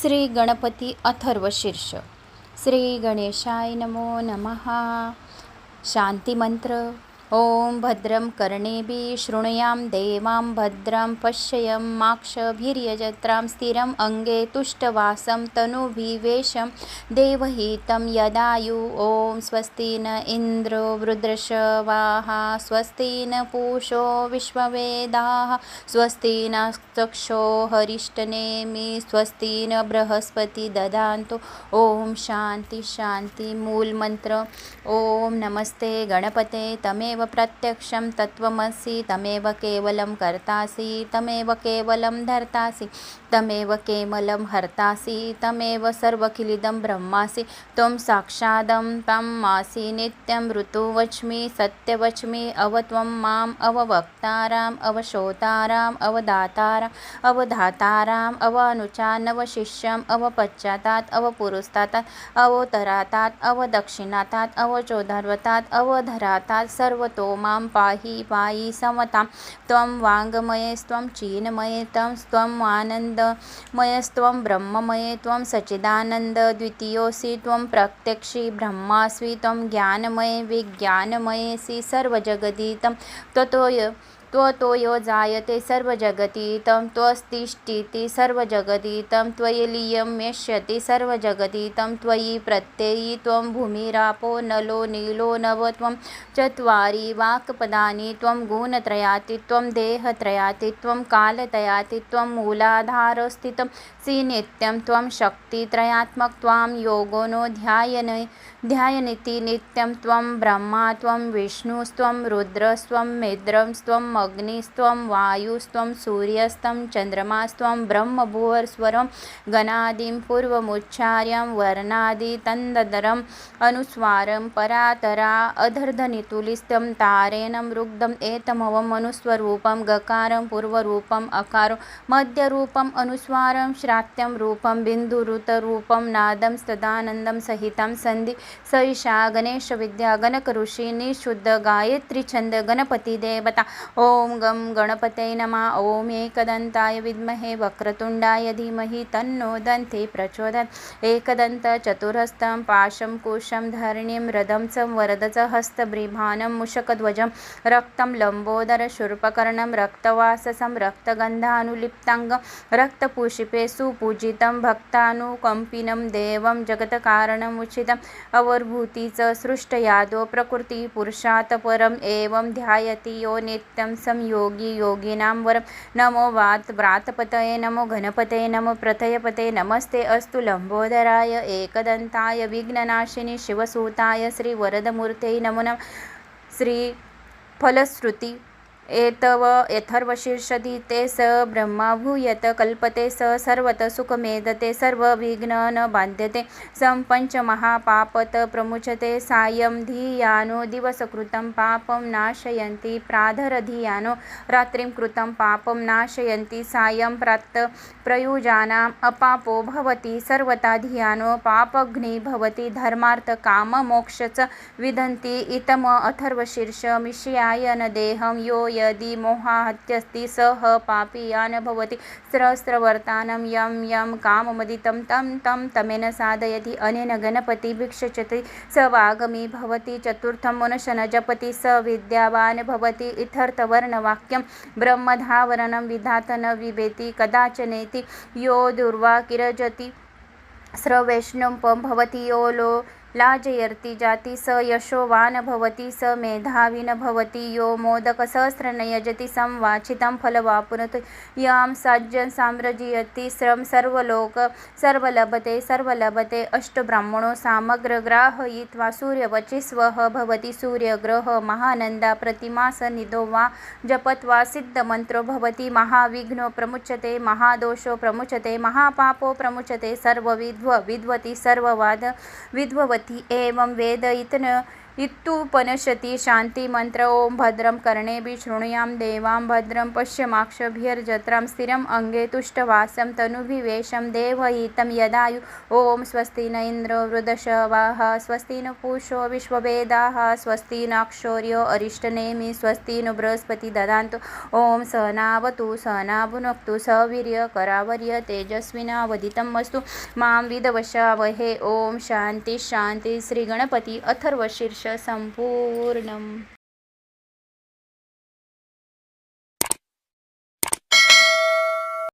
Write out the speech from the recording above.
श्री गणपती अथर्वशीर्ष श्री गणेशाय नमो नमः. शान्तिमन्त्र ॐ भद्रं कर्णेभिः शृणुयां देवां भद्रं पश्यं माक्षभिर्यजत्रां स्थिरम् अङ्गे तुष्टवासं तनुभिवेशं देवहितं यदायु। ॐ स्वस्ति न इन्द्रो वृद्रशवाः स्वस्ति न पूषो विश्ववेदाः स्वस्ति न चक्षो स्वस्ति न बृहस्पति ददान्तु। ॐ शान्ति शान्ति मूलमन्त्र। ॐ नमस्ते गणपते तमेव प्रत्यक्षं तत्त्वमसि, तमेव केवलं कर्तासि, तमेव केवलं धर्तासि, तमेव केवलं हर्तासि, तमेव सर्वखिलिदं ब्रह्मासि, त्वं साक्षादं तम् आसि नित्यं ऋतुवच्मि, सत्यवच्मि, अव त्वं माम् अववक्ताराम् अवशोताराम् अवदाताराम् अवधाताराम् अवनुचान् अवशिष्यम् अवपश्चातात् अवपुरुस्तात् अवोत्तरातात् अवदक्षिणातात् अवचोदर्वतात् अवधरातात् सर्वतो माँ पाहि पाहि समतां। त्वं वाङ्मयस्त्वं चीनमये तं त्वम् आनन्दमयस्त्वं ब्रह्ममये त्वं सच्चिदानन्द द्वितीयोऽसि, त्वं प्रत्यक्षि ब्रह्मास्मि, त्वं ज्ञानमये विज्ञानमयेसि सर्वजगदितं। त्वतो त्वतो यो जायते सर्वजगतीतं त्वस्तिष्ठिति सर्वजगदितं त्वयि लीयं यष्यति सर्वजगदितं त्वयि प्रत्ययि, त्वं भूमिरापो नलो नीलो नव, त्वं चत्वारि वाक्पदानि, त्वं गुणत्रयातित्वं देहत्रयातित्वं कालत्रयातित्वं मूलाधारस्थितं सि नित्यं त्वं शक्तित्रयात्मक त्वां योगो नो ध्यायन, ध्यायनिति नित्यं, त्वं ब्रह्मा, त्वं विष्णुस्त्वं रुद्रस्त्वं मिद्रस्त्वं अग्निस्त्वं, वायुस्त्वं सूर्यस्त्वं चन्द्रमास्त्वं ब्रह्मभुवर्स्वरं गणादिं, पूर्वमुच्चार्यं वर्णादितन्दरम् अनुस्वारं, परातरा, अधर्धनितुलिस्तं, तारेणं, रुग्धम् एतमवम् अनुस्वरूपं गकारं, पूर्वरूपम्, अकारो, मध्यरूपम्, अनुस्वारं, श्रात्यं रूपं, बिन्दुरुतरूपं, नादं, सदानन्दं सहितं, सन्धि सैषा गणेशविद्या, गणकऋषि, निशुद्ध गायत्रीछन्द गणपतिदेवता ॐ गं गणपते नमः ॐ एकदन्ताय विद्महे वक्रतुण्डाय धीमहि तन्नो दन्ते प्रचोदत् एकदन्तचतुरस्तं पाशं कुशं धरणीं रदं च वरदच हस्तब्रिभानं मुषकध्वजं रक्तं लम्बोदरशूर्पकर्णं रक्तवाससं रक्तगन्धानुलिप्ताङ्गं रक्तपुष्पे सुपूजितं भक्तानुकम्पिनं देवं जगत्कारणम् उचितम्। च सृष्टयादो प्रकृतिपुरुषात् परम् एवं ध्यायति यो नित्यं संयोगी योगिनां वरं। नमो वात व्रातपतये, नमो घनपतये, नमो प्रथयपते नमस्ते अस्तु लंबोदराय एकदन्ताय, विघ्ननाशिनी, शिवसूताय, श्रीवरदमूर्तये नमो नम। श्री श्रीफलश्रुति एतव यथर्वशीर्षदि ते स ब्रह्माभूयत कल्पते स सर्वत सुखमेधते सर्वविघ्न न बाध्यते सम्पञ्चमहापापत प्रमुचते सायं धियानो दिवसकृतं पापं नाशयन्ति प्राधरधियानो रात्रिं कृतं पापं नाशयन्ति सायं प्राप्त प्रयुजानाम् अपापो भवति सर्वता धियानो पापघ्नि भवति धर्मार्थकाममोक्ष च विदन्ति इतम अथर्वशीर्षमिष्याय न देहं यो यदि मोहाहत्यस्ति सः पापीयान् भवति सहस्रवर्तानं यं यं काममदितं तं तं तमेन साधयति अनेन गणपति भिक्षचति स वागमी भवति चतुर्थं मनुष्यन जपति स विद्यावान् भवति इत्यर्थवर्णवाक्यं ब्रह्मधावरणं न विभेति कदाचनेति यो दुर्वाकिरजति स्रवैष्णवं भवति यो लो लाजयर्ति जाति स यशोवान् भवति, स मेधाविन भवति, यो मोदकसहस्रं यजति संवाचितं फलवापुनोति। यां साज्यं साम्राज्यति श्रम सर्वलोक, सर्वलभते सर्वलभते, अष्टब्राह्मणो सामग्रग्राहयित्वा सूर्यवचिस्वः भवति, सूर्यग्रह महानन्दा प्रतिमासनिधो वा जपत्वा सिद्धमन्त्रो भवति, महाविघ्नो प्रमुच्यते, महादोषो प्रमुच्यते, महापापो प्रमुच्यते सर्वविद्व विद्वति सर्ववाद विद्ववति एवं वेद इतन इत्युपनिषति शान्तिमन्त्र ॐ भद्रं कर्णेभिः शृणुयां देवां भद्रं पश्यमाक्षभिर्जत्रां स्थिरम् अङ्गे तुष्टवासं तनुभिवेशं देवहितं यदायु। ॐ स्वस्ति न इन्द्रो वृदशवाः, स्वस्ति न पूषो विश्ववेदाः स्वस्ति नाक्षौर्यो अरिष्टनेमि, स्वस्ति नु बृहस्पति ददान्तु। ॐ सहनावतु, सहनाभुनक्तु सवीर्यकरावर्य तेजस्विनावदितम् अस्तु माँ विदवशावहे। ॐ शान्ति शान्ति, श्रीगणपति अथर्वशीर्ष। संपूर्णम.